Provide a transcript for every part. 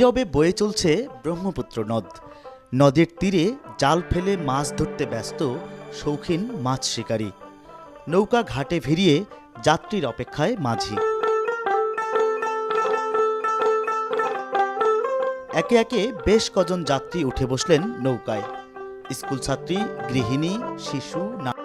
নীরবে বয়ে চলছে ব্রহ্মপুত্র নদ। নদের তীরে জাল ফেলে মাছ ধরতে ব্যস্ত শৌখিন মাছ শিকারী। নৌকা ঘাটে ভিড়িয়ে যাত্রীর অপেক্ষায় মাঝি। একে একে বেশ কজন যাত্রী উঠে বসলেন নৌকায়। স্কুল ছাত্রী, গৃহিণী, শিশু, না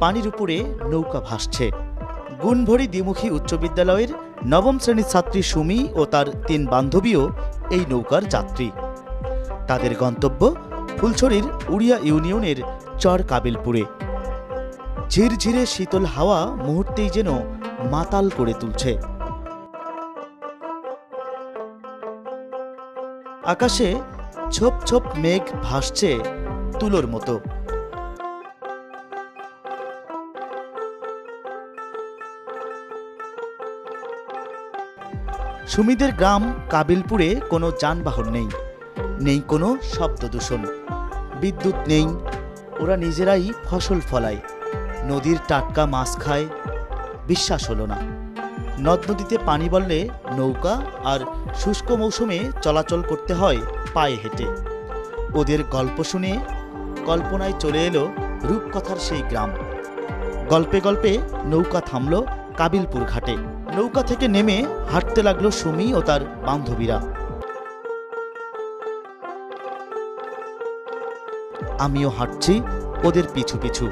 পানির উপরে নৌকা ভাসছে। গুণভরি দ্বিমুখী উচ্চ বিদ্যালয়ের নবম শ্রেণির ছাত্রী সুমি ও তার তিন বান্ধবীও এই নৌকার যাত্রী। তাদের গন্তব্য ফুলছড়ির উড়িয়া ইউনিয়নের চর কাবিলপুরে ঝিরঝিরে শীতল হাওয়া মুহূর্তেই যেন মাতাল করে তুলছে। আকাশে ছোপ ছোপ মেঘ ভাসছে তুলোর মতো। সুমিদের গ্রাম কাবিলপুরে কোনো যানবাহন নেই নেই কোনো শব্দ দূষণ। বিদ্যুৎ নেই, ওরা নিজেরাই ফসল ফলায়, নদীর টাটকা মাছ খায়, বিশ্বাস হলো না। নদ নদীতে পানি বললে নৌকা আর শুষ্ক মৌসুমে চলাচল করতে হয় পায়ে হেঁটে। ওদের গল্প শুনে কল্পনায় চলে এলো রূপকথার সেই গ্রাম। গল্পে গল্পে নৌকা থামল কাবিলপুর ঘাটে। নৌকা থেকে নেমে হাঁটতে লাগল সুমি ও তার বান্ধবীরা। আমিও হাঁটছি ওদের পিছু পিছু।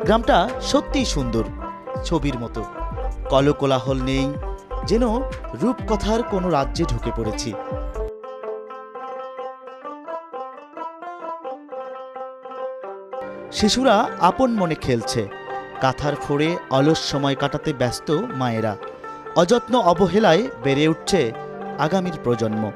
গ্রামটা সত্যিই সুন্দর, ছবির মতো। কলকোলাহল নেই, যেন রূপকথার কোনো রাজ্যে ঢুকে পড়েছি। শিশুরা আপন মনে খেলছে, কাঁথার ফোড়ে অলস সময় কাটাতে ব্যস্ত মায়েরা। অযত্ন অবহেলায় বেড়ে উঠছে আগামীর প্রজন্ম।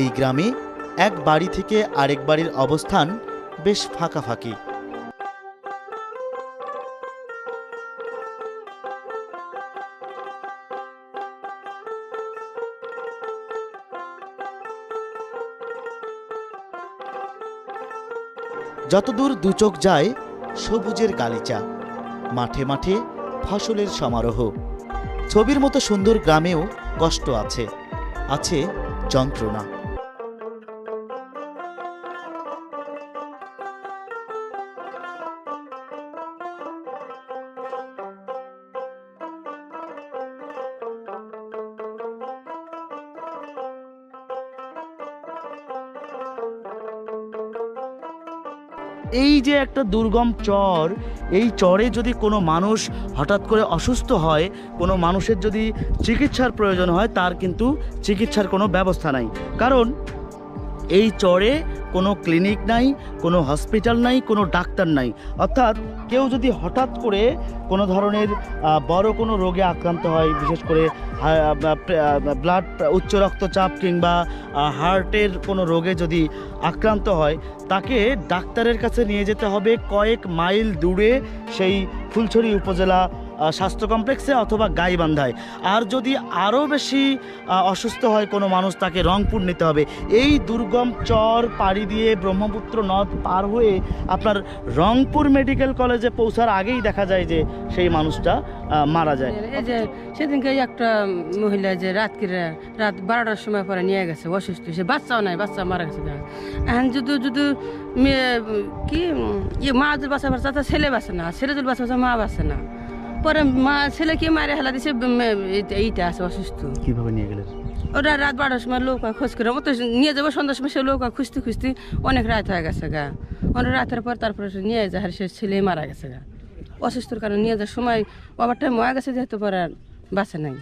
এই গ্রামে এক বাড়ি থেকে আরেক বাড়ির অবস্থান বেশ ফাঁকাফাঁকি। যতদূর দুচোখ যায়, সবুজের গালিচা, মাঠে মাঠে ফসলের সমারোহ। ছবির মতো সুন্দর গ্রামেও কষ্ট আছে আছে যন্ত্রণা। এই যে একটা দুর্গম চর, এই চরে যদি কোনো মানুষ হঠাৎ করে অসুস্থ হয়, কোনো মানুষের যদি চিকিৎসার প্রয়োজন হয়, তার কিন্তু চিকিৎসার কোনো ব্যবস্থা নাই। কারণ এই চরে কোনো ক্লিনিক নাই, কোনো হসপিটাল নাই, কোনো ডাক্তার নাই। অর্থাৎ কেউ যদি হঠাৎ করে কোনো ধরনের বড় কোনো রোগে আক্রান্ত হয়, বিশেষ করে ব্লাড উচ্চ রক্তচাপ কিংবা হার্টের কোনো রোগে যদি আক্রান্ত হয়, তাকে ডাক্তারের কাছে নিয়ে যেতে হবে কয়েক মাইল দূরে সেই ফুলছড়ি উপজেলা স্বাস্থ্য কমপ্লেক্সে অথবা গাইবান্ধায়। আর যদি আরও বেশি অসুস্থ হয়, কোনো মানুষ তাকে রংপুর নিতে হবে। এই দুর্গম চর পাড়ি দিয়ে ব্রহ্মপুত্র নদ পার হয়ে আপনার রংপুর মেডিকেল কলেজে পৌঁছার আগেই দেখা যায় যে সেই মানুষটা মারা যায়। এই যে সেদিনকে একটা মহিলা যে রাতকে রাত বারোটার সময় পরে নিয়ে গেছে, অসুস্থ, সে বাচ্চাও নাই, বাচ্চা মারা গেছে এখন যদি যদি মেয়ে, কি ইয়ে মা যদি বাচ্চা বাচ্চা তা ছেলে বাঁচে না, ছেলে যদি বাচ্চা বাচ্চা মা বাসে না। পরে মা ছেলেকে মারে হেলা দিছে এইটা- আছে অসুস্থ। কীভাবে নিয়ে গেলেন? ওরা রাত বারোটার সময় লোক খোঁজ করে। ও তো নিয়ে যাব সন্ধ্যার সময় সে লোক খুঁজতে খুঁজতে অনেক রাত হয়ে গেছে গা। অনেক রাতের পর তারপরে নিয়ে যায় সে ছেলে মারা গেছে গা। অসুস্থর কারণে নিয়ে যাওয়ার সময় বাবার টাইম হয়ে গেছে যেহেতু পরে আর বাঁচে নাই।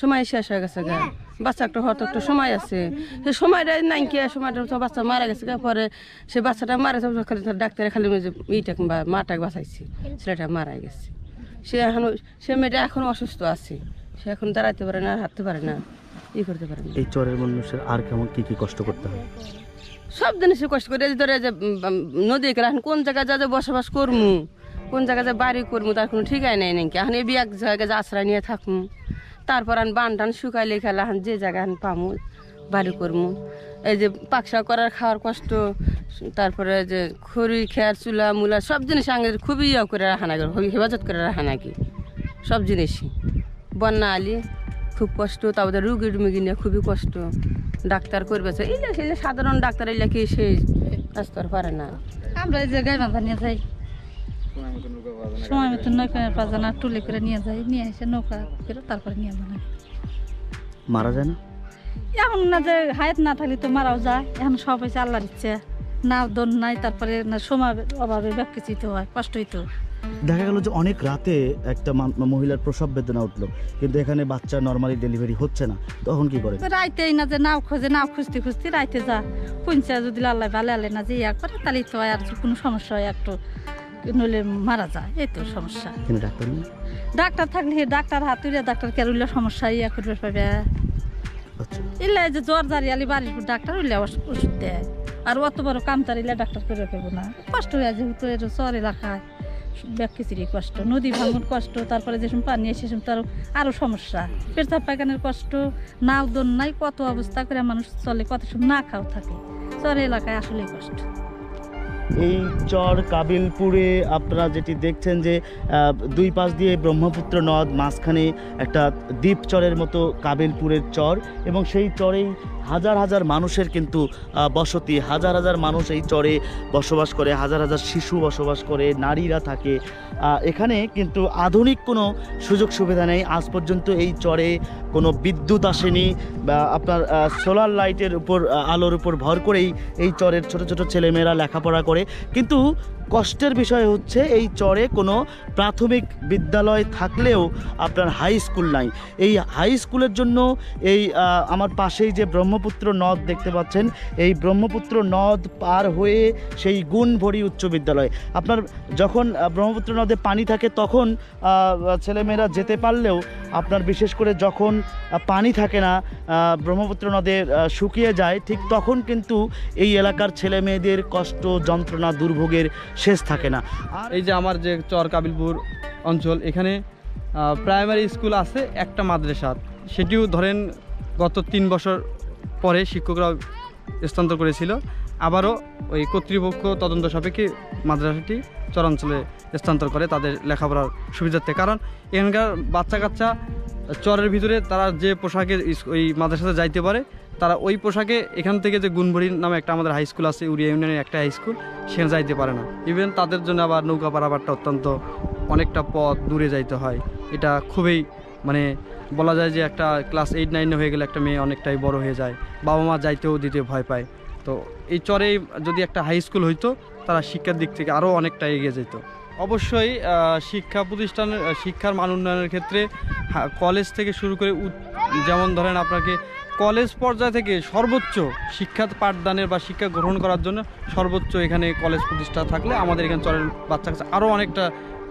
সময় শেষ হয়ে গেছে গা। বাচ্চা একটা হয়তো একটা সময় আছে। সে সময়টা নাই কি সময়টা তো বাচ্চা মারা গেছে গা। পরে সে বাচ্চাটা মারা খালি ডাক্তারে খালি ইটা কিংবা মাটাকে বাঁচাইছে। ছেলেটা মারা গেছে। সে এখন সে মেয়েটা এখন অসুস্থ আছে। সে এখন দাঁড়াতে পারে না হাঁটতে পারে না ই করতে পারে না। এই চরের মানুষের আর কেমন কি কি কষ্ট করতে হয়? সব জিনিসে কষ্ট করে ধরে যে নদী গেলে এখন কোন জায়গায় যা যে বসবাস করমু কোন জায়গায় যে বাড়ি করমু তার কোনো ঠিকাই নাই নাকি? এখন এই এক জায়গায় যে আশ্রয় নিয়ে থাকমু তারপর আমি বান টান শুকাইলে খেলা এখন যে জায়গায় এখন পামু বাড়ি করমু। এই যে পাকশা করার খাওয়ার কষ্ট তারপরে যে খড়ি খেয়ার চুলা মুলা সব জিনিস আগে খুবই ইয়ে করে রাখা নাকি হেফাজত করে রাখা নাকি সব জিনিসই। বন্যা আলি খুব কষ্ট তারপরে রুগী টুগি নিয়ে খুবই কষ্ট। ডাক্তার করবে তো এই যে সেই সাধারণ ডাক্তার এলে কি সেই কাজ তো পারে না। আমরা এই যে গাই বাঁধা নিয়ে যাই। সময় মতো নৌকা পাজানা টুলি করে নিয়ে যাই নিয়ে এসে নৌকা করে তারপরে নিয়ে বানাই মারা যায় না? এখন না যে হায়াত না থাকলে তো মারাও যায় এখন সব হয়েছে আল্লাহর ইচ্ছে। না দন নাই তারপরে না সময় অভাবে ব্যাখ্যিত হয় কষ্টই তো দেখা গেল যে অনেক রাতে একটা মহিলার প্রসব বেদনা উঠল। কিন্তু এখানে বাচ্চা নর্মালি ডেলিভারি হচ্ছে না। তখন কি করে? রাইতেই না যে নাও খোঁজে নাও খুঁজতে খুঁজতে রাইতে যা। পুঞ্চা যদি আল্লাহ ভালো আলে না যে ইয়া করে তাহলে তো আর কোনো সমস্যা হয় একটু নইলে মারা যায় এই তো সমস্যা। ডাক্তার নেই? ডাক্তার থাকলে ডাক্তার হাতুড়ে ডাক্তার কে উঠলে সমস্যা ইয়া করবে পাবে আচ্ছা। ইলে যে জ্বর জারিয়ালি বাড়ির ডাক্তার ওষ- ওষুধ দেয়। আর অত বড় কামতার ইলে ডাক্তার করে পাবো না। কষ্ট হয়ে যেহেতু এর চর এলাকায় ব্যাকিচিরি কষ্ট। নদী ভাঙন কষ্ট, তারপরে যেসব পানি এসে সেসব তার আরও সমস্যা। পেশাব পায়খানার কষ্ট নাও দন নাই, কত অবস্থা করে মানুষ চলে, কত সব না খাও থাকে। চর এলাকায় আসলেই কষ্ট। এই চর কাবিলপুরে আপনারা যেটি দেখছেন যে দুই পাশ দিয়ে ব্রহ্মপুত্র নদ, মাঝখানে একটা দ্বীপ চরের মতো কাবিলপুরের চর এবং সেই চরেই হাজার হাজার মানুষের কিন্তু বসতি, হাজার হাজার মানুষ এই চরে বসবাস করে, হাজার হাজার শিশু বসবাস করে, নারীরা থাকে। এখানে কিন্তু আধুনিক কোনো সুযোগ সুবিধা নেই। আজ পর্যন্ত এই চরে কোনো বিদ্যুৎ আসেনি বা আপনার সোলার লাইটের উপর আলোর উপর ভর করেই এই চরের ছোট ছোট ছেলেমেয়েরা লেখাপড়া করে। কিন্তু কষ্টের বিষয় হচ্ছে এই চরে কোনো প্রাথমিক বিদ্যালয় থাকলেও আপনার হাই স্কুল নাই। এই হাই স্কুলের জন্য এই আমার পাশেই যে ব্রহ্মপুত্র নদ দেখতে পাচ্ছেন, এই ব্রহ্মপুত্র নদ পার হয়ে সেই গুণভরি উচ্চ বিদ্যালয়। আপনার যখন ব্রহ্মপুত্র নদে পানি থাকে তখন ছেলেমেয়েরা যেতে পারলেও আপনার বিশেষ করে যখন পানি থাকে না ব্রহ্মপুত্র নদে শুকিয়ে যায়, ঠিক তখন কিন্তু এই এলাকার ছেলে মেয়েদের কষ্ট, যন্ত্রণা, দুর্ভোগের শেষ থাকে না। এই যে আমার যে চর কাবিলপুর অঞ্চল, এখানে প্রাইমারি স্কুল আছে একটা মাদ্রাসা। সেটিও ধরেন গত তিন বছর পরে শিক্ষকরা স্থানান্তর করেছিল। আবারও ওই কর্তৃপক্ষ তদন্ত সাপেক্ষে মাদ্রাসাটি চরাঞ্চলে স্থানান্তর করে তাদের লেখাপড়ার সুবিধার্থে। কারণ এখানকার বাচ্চা কাচ্চা চরের ভিতরে তারা যে পোশাকে ওই মাদ্রাসাতে যাইতে পারে তারা ওই পোশাকে এখান থেকে যে গুনবড়ি নামে একটা আমাদের হাই স্কুল আছে, উড়িয়া ইউনিয়নের একটা হাই স্কুল সেখানে যাইতে পারে না। ইভেন তাদের জন্য আবার নৌকা পারাবারটা অত্যন্ত অনেকটা পথ দূরে যাইতে হয়। এটা খুবই মানে বলা যায় যে একটা ক্লাস এইট নাইনে হয়ে গেলে একটা মেয়ে অনেকটাই বড় হয়ে যায়। বাবা মা যাইতেও দিতে ভয় পায়। তো এই চরে যদি একটা হাই স্কুল হইতো, তারা শিক্ষার দিক থেকে আরও অনেকটা এগিয়ে যেত অবশ্যই শিক্ষা প্রতিষ্ঠানের শিক্ষার মান উন্নয়নের ক্ষেত্রে কলেজ থেকে শুরু করে যেমন ধরেন আপনাকে কলেজ পর্যায় থেকে সর্বোচ্চ শিক্ষা পাঠদানের বা শিক্ষা গ্রহণ করার জন্য সর্বোচ্চ এখানে কলেজ প্রতিষ্ঠা থাকলে আমাদের এখানে চলেন বাচ্চা কাছে আরও অনেকটা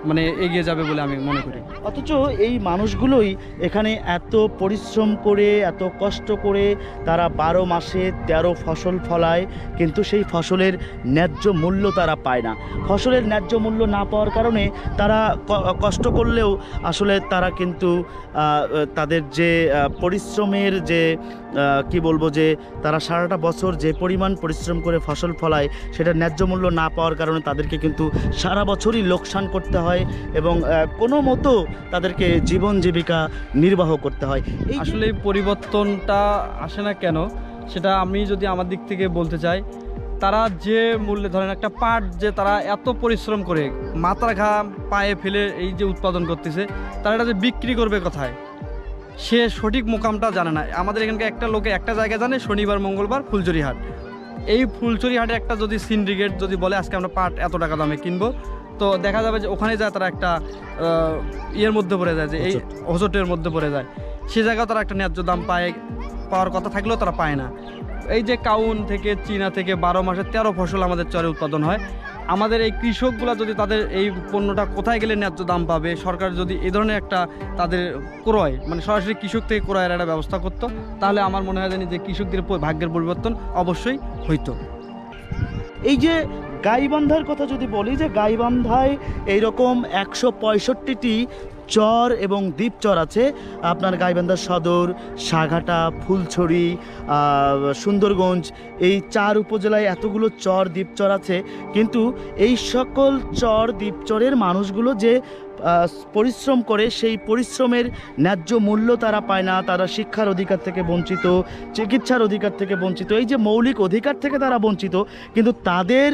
মানে এগিয়ে যাবে বলে আমি মনে করি। অথচ এই মানুষগুলোই এখানে এত পরিশ্রম করে, এত কষ্ট করে তারা বারো মাসে তেরো ফসল ফলায়, কিন্তু সেই ফসলের ন্যায্য মূল্য তারা পায় না। ফসলের ন্যায্য মূল্য না পাওয়ার কারণে তারা কষ্ট করলেও আসলে তারা কিন্তু তাদের যে পরিশ্রমের যে কি বলব যে, তারা সারাটা বছর যে পরিমাণ পরিশ্রম করে ফসল ফলায়, সেটা ন্যায্য মূল্য না পাওয়ার কারণে তাদেরকে কিন্তু সারা বছরই লোকসান করতে হয় এবং কোনো মতো তাদেরকে জীবন জীবিকা নির্বাহ করতে হয়। আসলে এই পরিবর্তনটা আসে না কেন, সেটা আমি যদি আমার দিক থেকে বলতে চাই, তারা যে মূল্যে, ধরেন একটা পাট যে তারা এত পরিশ্রম করে, মাথার ঘাম, পায়ে ফেলে এই যে উৎপাদন করতেছে, তারা এটা যে বিক্রি করবে কোথায়? সে সঠিক মোকামটা জানে না। আমাদের এখানকার একটা লোকে একটা জায়গা জানে, শনিবার, মঙ্গলবার ফুলচুরি হাট। এই ফুলচুরি হাটে একটা যদি সিন্ডিকেট যদি বলে, আজকে আমরা পাট এত টাকা দামে কিনবো তো দেখা যাবে যে ওখানে যায় তারা একটা ইয়ের মধ্যে পড়ে যায় যে এই হোঁচট। হোজটের মধ্যে পড়ে যায়। সে জায়গায় তারা একটা ন্যায্য দাম পায় পাওয়ার কথা থাকলেও তারা পায় না। এই যে কাউন থেকে চীনা থেকে বারো মাসে তেরো ফসল আমাদের চরে উৎপাদন হয়। আমাদের এই কৃষকগুলা যদি তাদের এই পণ্যটা কোথায় গেলে ন্যায্য দাম পাবে? সরকার যদি এই ধরনের একটা তাদের ক্রয় মানে সরাসরি কৃষক থেকে ক্রয়ের একটা ব্যবস্থা করতো তাহলে আমার মনে হয় জানি যে কৃষকদের ভাগ্যের পরিবর্তন অবশ্যই হইতো। এই যে গাইবান্ধার কথা যদি বলি যে গাইবান্ধায় এইরকম একশো পঁয়ষট্টিটি চর এবং দ্বীপচর আছে। আপনার গাইবান্ধা সদর, সাঘাটা, ফুলছড়ি সুন্দরগঞ্জ, এই চার উপজেলায় এতগুলো চর দ্বীপচর আছে। কিন্তু এই সকল চর দ্বীপচরের মানুষগুলো যে পরিশ্রম করে, সেই পরিশ্রমের ন্যায্য মূল্য তারা পায় না। তারা শিক্ষার অধিকার থেকে বঞ্চিত, চিকিৎসার অধিকার থেকে বঞ্চিত, এই যে মৌলিক অধিকার থেকে তারা বঞ্চিত, কিন্তু তাদের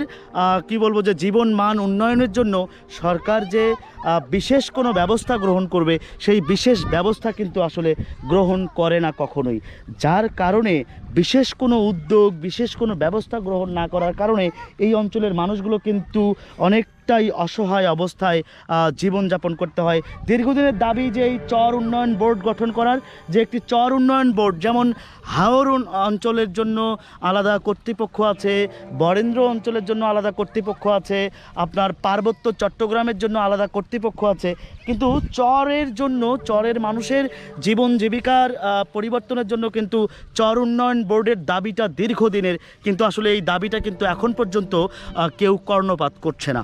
কি বলব যে জীবন মান উন্নয়নের জন্য সরকার যে বিশেষ কোনো ব্যবস্থা গ্রহণ করবে, সেই বিশেষ ব্যবস্থা কিন্তু আসলে গ্রহণ করে না কখনোই। যার কারণে বিশেষ কোনো উদ্যোগ, বিশেষ কোনো ব্যবস্থা গ্রহণ না করার কারণে এই অঞ্চলের মানুষগুলো কিন্তু অনেকটাই অসহায় অবস্থায় জীবনযাপন করতে হয়। দীর্ঘদিনের দাবি যে এই চর উন্নয়ন বোর্ড গঠন করার, যে একটি চর উন্নয়ন বোর্ড, যেমন হাওর অঞ্চলের জন্য আলাদা কর্তৃপক্ষ আছে, বরেন্দ্র অঞ্চলের জন্য আলাদা কর্তৃপক্ষ আছে, আপনার পার্বত্য চট্টগ্রামের জন্য আলাদা কর্তৃপক্ষ আছে। কিন্তু চরের জন্য, চরের মানুষের জীবন জীবিকার পরিবর্তনের জন্য কিন্তু চর উন্নয়ন বোর্ডের দাবিটা দীর্ঘদিনের, কিন্তু আসলে এই দাবিটা কিন্তু এখন পর্যন্ত কেউ কর্ণপাত করছে না।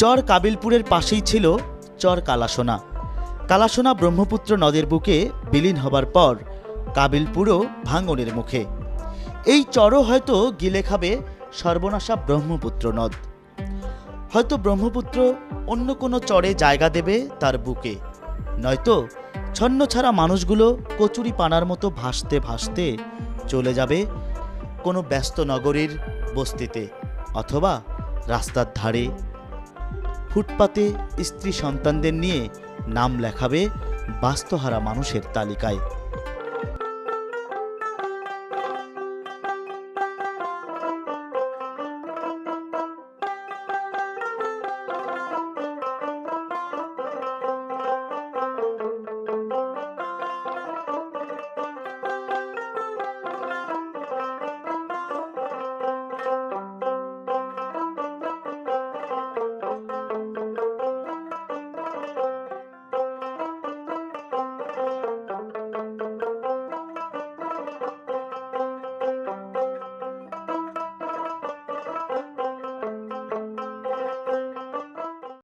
চর কাবিলপুরের পাশেই ছিল চর কালাসোনা। কালাসোনা ব্রহ্মপুত্র নদের বুকে বিলীন হবার পর, কাবিলপুরও ভাঙনের মুখে। এই চরও হয়তো গিলে খাবে সর্বনাশা ব্রহ্মপুত্র নদ। হয়তো ব্রহ্মপুত্র অন্য কোনো চরে জায়গা দেবে তার বুকে। নয়তো ছন্ন ছাড়া মানুষগুলো কচুরি পানার মতো ভাসতে ভাসতে চলে যাবে কোনো ব্যস্ত নগরীর বস্তিতে অথবা রাস্তার ধারে। ফুটপাতে স্ত্রী সন্তানদের নিয়ে নাম লেখাবে বাস্তহারা মানুষের তালিকায়।